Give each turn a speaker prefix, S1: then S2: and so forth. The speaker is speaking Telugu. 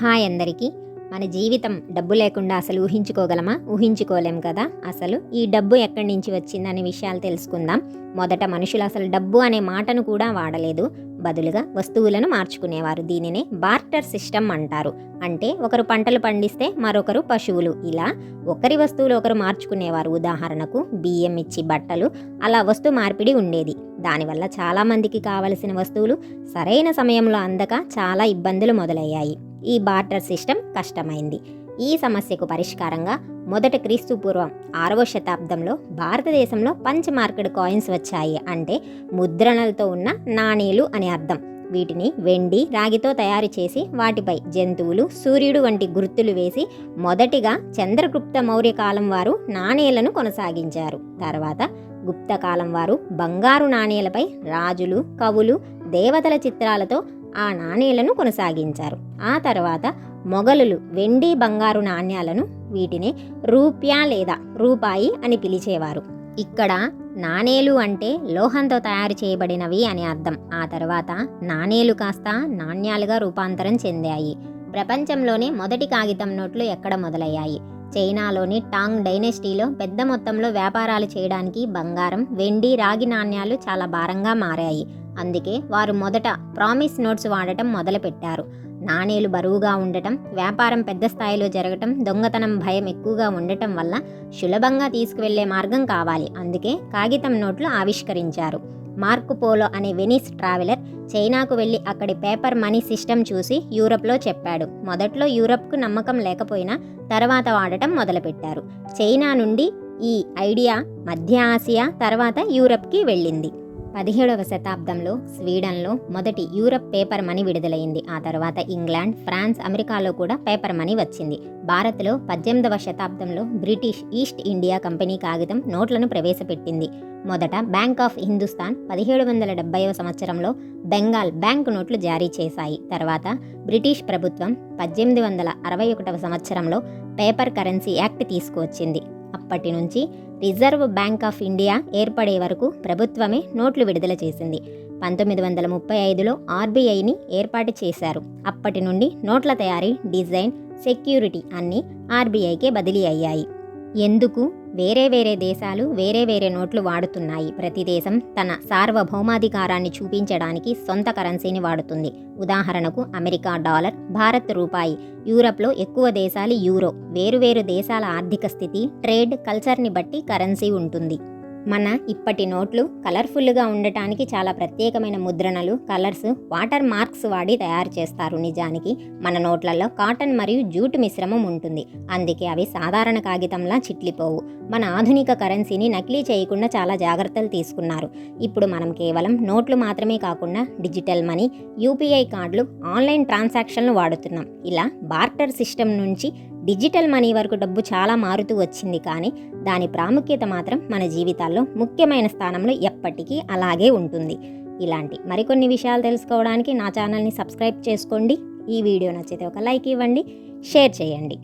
S1: హాయ్ అందరికీ. మన జీవితం డబ్బు లేకుండా అసలు ఊహించుకోగలమా? ఊహించుకోలేం కదా అసలు. ఈ డబ్బు ఎక్కడి నుంచి వచ్చిందనే విషయాలు తెలుసుకుందాం. మొదట మనుషులు అసలు డబ్బు అనే మాటను కూడా వాడలేదు. బదులుగా వస్తువులను మార్చుకునేవారు. దీనినే బార్టర్ సిస్టమ్ అంటారు. అంటే ఒకరు పంటలు పండిస్తే మరొకరు పశువులు. ఇలా ఒకరి వస్తువులు ఒకరు మార్చుకునేవారు. ఉదాహరణకు బియ్యం ఇచ్చి బట్టలు అలా వస్తు మార్పిడి ఉండేది. దానివల్ల చాలామందికి కావలసిన వస్తువులు సరైన సమయంలో అందక చాలా ఇబ్బందులు మొదలయ్యాయి. ఈ బార్టర్ సిస్టమ్ కష్టమైంది. ఈ సమస్యకు పరిష్కారంగా మొదట క్రీస్తు పూర్వం ఆరవ శతాబ్దంలో భారతదేశంలో పంచ్ మార్కెడ్ కాయిన్స్ వచ్చాయి అంటే ముద్రణలతో ఉన్న నాణేలు అని అర్థం. వీటిని వెండి రాగితో తయారు చేసి వాటిపై జంతువులు సూర్యుడు వంటి గుర్తులు వేసి మొదటిగా చంద్రగుప్త మౌర్య కాలం వారు నాణేలను కొనసాగించారు. తర్వాత గుప్త కాలం వారు బంగారు నాణేలపై రాజులు కవులు దేవతల చిత్రాలతో ఆ నాణేలను కొనసాగించారు. ఆ తర్వాత మొఘలులు వెండి బంగారు నాణ్యాలను వీటిని రూప్యా లేదా రూపాయి అని పిలిచేవారు. ఇక్కడ నాణేలు అంటే లోహంతో తయారు చేయబడినవి అని అర్థం. ఆ తర్వాత నాణేలు కాస్త నాణ్యాలుగా రూపాంతరం చెందాయి. ప్రపంచంలోనే మొదటి కాగితం నోట్లు ఎక్కడ మొదలయ్యాయి? చైనాలోని టాంగ్ డైనెస్టీలో పెద్ద మొత్తంలో వ్యాపారాలు చేయడానికి బంగారం వెండి రాగి నాణ్యాలు చాలా భారంగా మారాయి. అందుకే వారు మొదట ప్రామిస్ నోట్స్ వాడటం మొదలుపెట్టారు. నాణేలు బరువుగా ఉండటం వ్యాపారం పెద్ద స్థాయిలో జరగటం దొంగతనం భయం ఎక్కువగా ఉండటం వల్ల సులభంగా తీసుకువెళ్ళే మార్గం కావాలి. అందుకే కాగితం నోట్లు ఆవిష్కరించారు. మార్కు పోలో అనే వెనిస్ ట్రావెలర్ చైనాకు వెళ్ళి అక్కడి పేపర్ మనీ సిస్టమ్ చూసి యూరప్లో చెప్పాడు. మొదట్లో యూరప్కు నమ్మకం లేకపోయినా తర్వాత వాడటం మొదలుపెట్టారు. చైనా నుండి ఈ ఐడియా మధ్య ఆసియా తర్వాత యూరప్కి వెళ్ళింది. పదిహేడవ శతాబ్దంలో స్వీడన్లో మొదటి యూరప్ పేపర్ మనీ విడుదలైంది. ఆ తర్వాత ఇంగ్లాండ్ ఫ్రాన్స్ అమెరికాలో కూడా పేపర్ మనీ వచ్చింది. భారత్లో పద్దెనిమిదవ శతాబ్దంలో బ్రిటిష్ ఈస్ట్ ఇండియా కంపెనీ కాగితం నోట్లను ప్రవేశపెట్టింది. మొదట బ్యాంక్ ఆఫ్ హిందుస్థాన్ పదిహేడు వందల డెబ్బైవ సంవత్సరంలో బెంగాల్ బ్యాంక్ నోట్లు జారీ చేశాయి. తర్వాత బ్రిటిష్ ప్రభుత్వం పద్దెనిమిది వందల అరవై ఒకటవ సంవత్సరంలో పేపర్ కరెన్సీ యాక్ట్ తీసుకువచ్చింది. అప్పటి నుంచి రిజర్వ్ బ్యాంక్ ఆఫ్ ఇండియా ఏర్పడే వరకు ప్రభుత్వమే నోట్లు విడుదల చేసింది. పంతొమ్మిది వందల ముప్పై ఐదులో ఆర్బీఐని ఏర్పాటు చేశారు. అప్పటి నుండి నోట్ల తయారీ డిజైన్ సెక్యూరిటీ అన్నీ ఆర్బీఐకే బదిలీ అయ్యాయి. ఎందుకు? వేరే వేరే దేశాలు వేరే వేరే నోట్లు వాడుతున్నాయి. ప్రతి దేశం తన సార్వభౌమాధికారాన్ని చూపించడానికి సొంత కరెన్సీని వాడుతుంది. ఉదాహరణకు అమెరికా డాలర్ భారత్ రూపాయి. యూరప్లో ఎక్కువ దేశాలు యూరో. వేరువేరు దేశాల ఆర్థిక స్థితి ట్రేడ్ కల్చర్ని బట్టి కరెన్సీ ఉంటుంది. మన ఇప్పటి నోట్లు కలర్ఫుల్గా ఉండటానికి చాలా ప్రత్యేకమైన ముద్రణలు కలర్స్ వాటర్ మార్క్స్ వాడి తయారు చేస్తారు నిజానికి. మన నోట్లలో కాటన్ మరియు జూట్ మిశ్రమం ఉంటుంది. అందుకే అవి సాధారణ కాగితంలా చిట్లిపోవు. మన ఆధునిక కరెన్సీని నకిలీ చేయకుండా చాలా జాగ్రత్తలు తీసుకున్నారు. ఇప్పుడు మనం కేవలం నోట్లు మాత్రమే కాకుండా డిజిటల్ మనీ యూపీఐ కార్డులు ఆన్లైన్ ట్రాన్సాక్షన్లు వాడుతున్నాం. ఇలా బార్టర్ సిస్టమ్ నుంచి డిజిటల్ మనీ వరకు డబ్బు చాలా మారుతూ వచ్చింది కానీ దాని ప్రాముఖ్యత మాత్రం మన జీవితాల్లో ముఖ్యమైన స్థానంలో ఎప్పటికీ అలాగే ఉంటుంది. ఇలాంటి మరికొన్ని విషయాలు తెలుసుకోవడానికి నా ఛానల్ని సబ్స్క్రైబ్ చేసుకోండి. ఈ వీడియో నచ్చితే ఒక లైక్ ఇవ్వండి షేర్ చేయండి.